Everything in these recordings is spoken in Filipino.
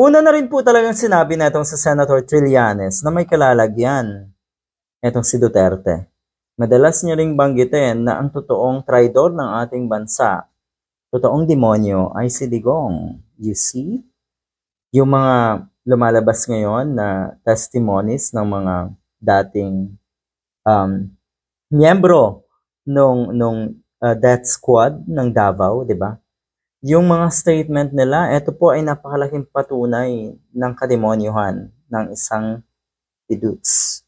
Una na rin po talagang sinabi na itong sa Senator Trillanes na may kalalagyan. Itong si Duterte. Madalas niya ring banggitin na ang totoong traidor ng ating bansa, totoong demonyo ay si Digong. You see? Yung mga lumalabas ngayon na testimonies ng mga dating um, miyembro nung nung uh, death squad ng Davao, 'di ba? Yung mga statement nila, ito po ay napakalaking patunay ng kademonyohan ng isang piduts.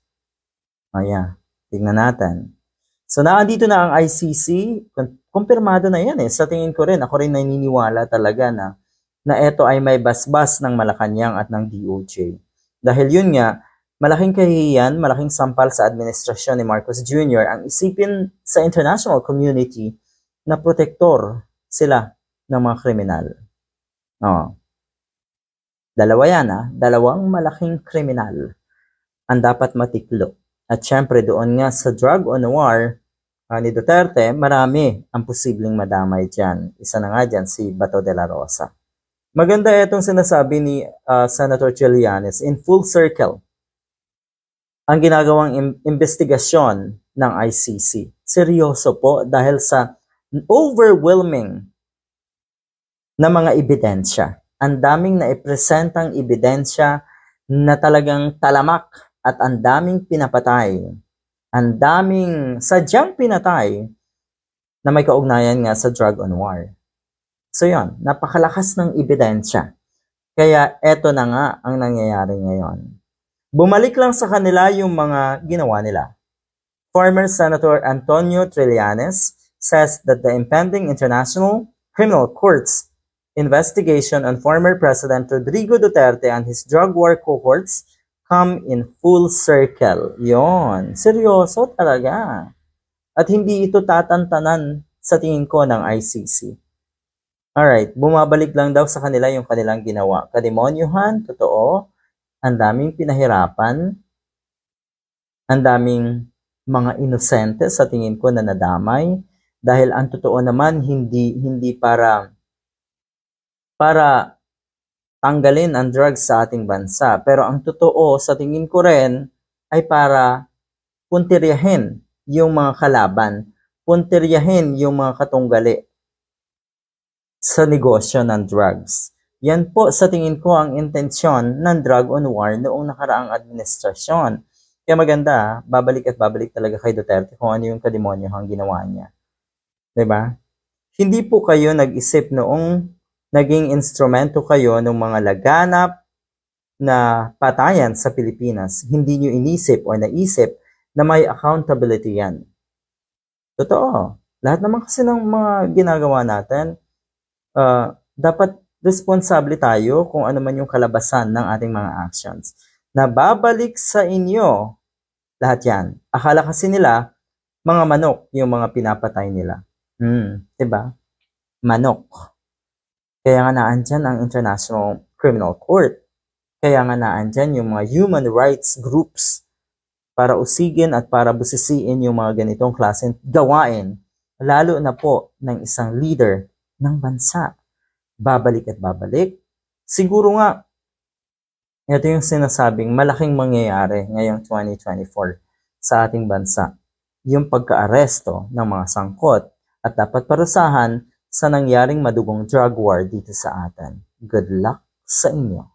Ayan, tingnan natin. So naandito na ang ICC, kumpirmado na yan eh. Sa tingin ko rin, ako rin naniniwala talaga na na ito ay may basbas ng Malacanang at ng DOJ. Dahil yun nga, malaking kahihiyan, malaking sampal sa administrasyon ni Marcos Jr. ang isipin sa international community na protektor sila ng mga kriminal. Oh. Dalawa yan ah, dalawang malaking kriminal ang dapat matiklo. At syempre doon nga sa drug on war ah, ni Duterte, marami ang posibleng madamay dyan. Isa na nga dyan si Bato de la Rosa. Maganda itong sinasabi ni ah, Senator Trillanes in full circle ang ginagawang im- investigasyon ng ICC. Seryoso po dahil sa overwhelming na mga ebidensya. Ang daming na ipresentang ebidensya na talagang talamak at ang daming pinapatay. Ang daming sadyang pinatay na may kaugnayan nga sa drug on war. So yon, napakalakas ng ebidensya. Kaya eto na nga ang nangyayari ngayon. Bumalik lang sa kanila yung mga ginawa nila. Former Senator Antonio Trillanes says that the impending International Criminal Court's investigation on former President Rodrigo Duterte and his drug war cohorts come in full circle. Yon, seryoso talaga. At hindi ito tatantanan sa tingin ko ng ICC. Alright, bumabalik lang daw sa kanila yung kanilang ginawa. Kademonyuhan, totoo, ang daming pinahirapan, ang daming mga inosente sa tingin ko na nadamay dahil ang totoo naman hindi hindi para para tanggalin ang drugs sa ating bansa. Pero ang totoo sa tingin ko rin ay para puntiryahin yung mga kalaban, puntiryahin yung mga katunggali sa negosyo ng drugs. Yan po sa tingin ko ang intensyon ng drug on war noong nakaraang administrasyon. Kaya maganda, babalik at babalik talaga kay Duterte kung ano yung kademonyo ang ginawa niya. ba? Hindi po kayo nag-isip noong naging instrumento kayo ng mga laganap na patayan sa Pilipinas. Hindi nyo inisip o naisip na may accountability yan. Totoo. Lahat naman kasi ng mga ginagawa natin, uh, dapat responsable tayo kung ano man yung kalabasan ng ating mga actions. Na babalik sa inyo lahat yan. Akala kasi nila, mga manok yung mga pinapatay nila. Hmm, 'di ba? Manok. Kaya nga naandyan ang International Criminal Court. Kaya nga naandyan yung mga human rights groups para usigin at para busisiin yung mga ganitong klaseng gawain, lalo na po ng isang leader ng bansa. Babalik at babalik. Siguro nga, ito yung sinasabing malaking mangyayari ngayong 2024 sa ating bansa. Yung pagka-aresto ng mga sangkot at dapat parusahan sa nangyaring madugong drug war dito sa atin. Good luck sa inyo.